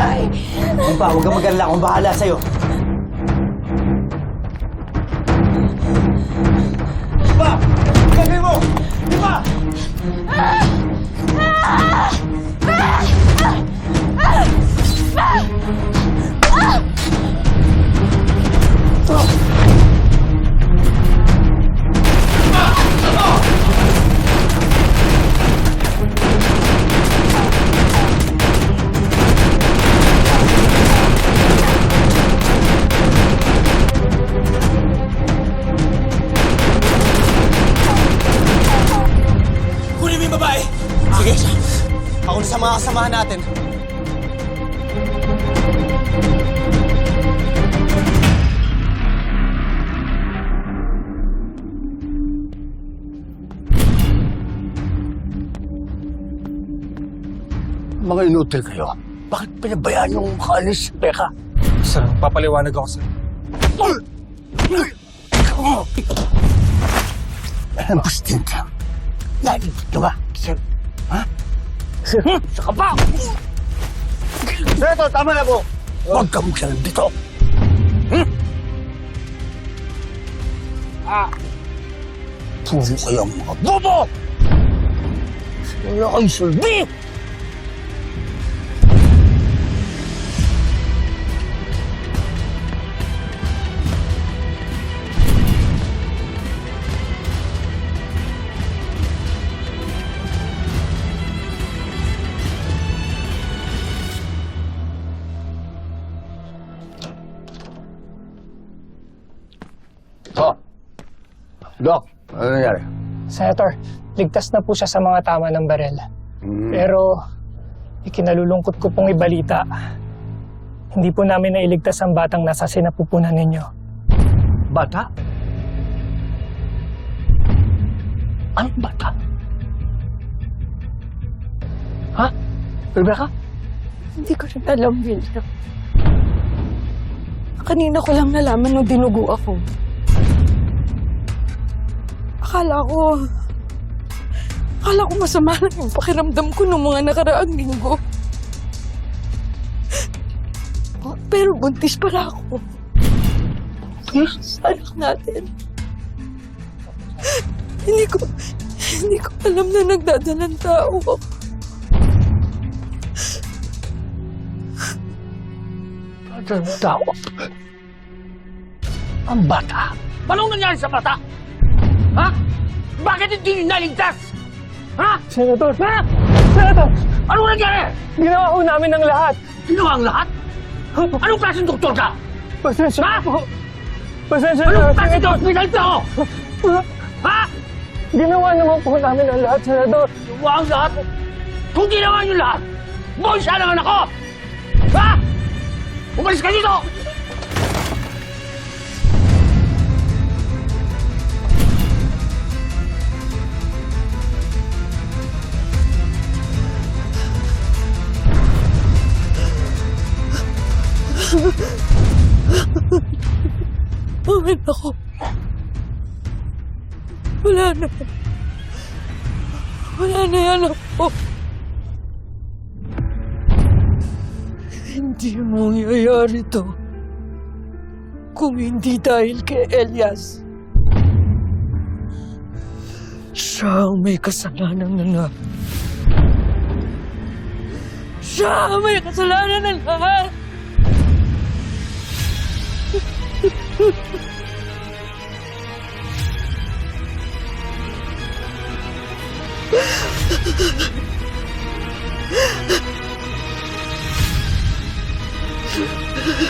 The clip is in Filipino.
Patay! Di ba, huwag kang mag-alala. Akong bahala sa'yo. Ba? Sabi mo! Sa mga kasamahan natin. Mga inutil kayo. Bakit pinabayaan yung kaalis si Becca? Sir, papaliwanag ako, sir. Ang bustin ka. Lagi ka ba? Sir, ha? Sir, saka pa! Seto, tama na po! Huwag ka magsalang dito! Hmm? Ah! Puro kayo ang mga bobo! Wala kang sulbi! Oh! Doc, ano nangyari? Senator, ligtas na po siya sa mga tama ng barel. Pero, ikinalulungkot ko pong ibalita. Hindi po namin nailigtas ang batang nasa sinapupunan ninyo. Bata? Anong bata? Ha? Rebecca? Hindi ko rin alam, William. Kanina ko lang nalaman nung dinugo ako. Akala ko... Akala ko masama lang yung pakiramdam ko nung mga nakaraang linggo. Pero buntis pala ako. Sa anak natin. Hindi ko... Hindi ko alam na nagdadalang tao ako. Ang tao. Ang bata? Anong nangyari sa bata? Ha? Bakit hindi nyo naligtas? Ha? Senator, Ha? Senator, Anong nangyari? ginawa ko namin ang lahat. Ginawa ang lahat? Anong klaseng doktor ka? Pasensya Ha? po. Pasensya Anong na, klaseng Senator. hospital to? Ha? Ginawa naman po namin ang lahat, Senator. Ginawa ang lahat? Kung ginawa nyo lahat, boy siya naman ako! Ha? Umalis ka dito! Na ako. Wala na. Wala na yan ako. Hindi mangyayari to kung hindi dahil kay Elias. Siya ang may kasalanan na lahat. Siya ang may kasalanan ng lahat. Ha ha ha!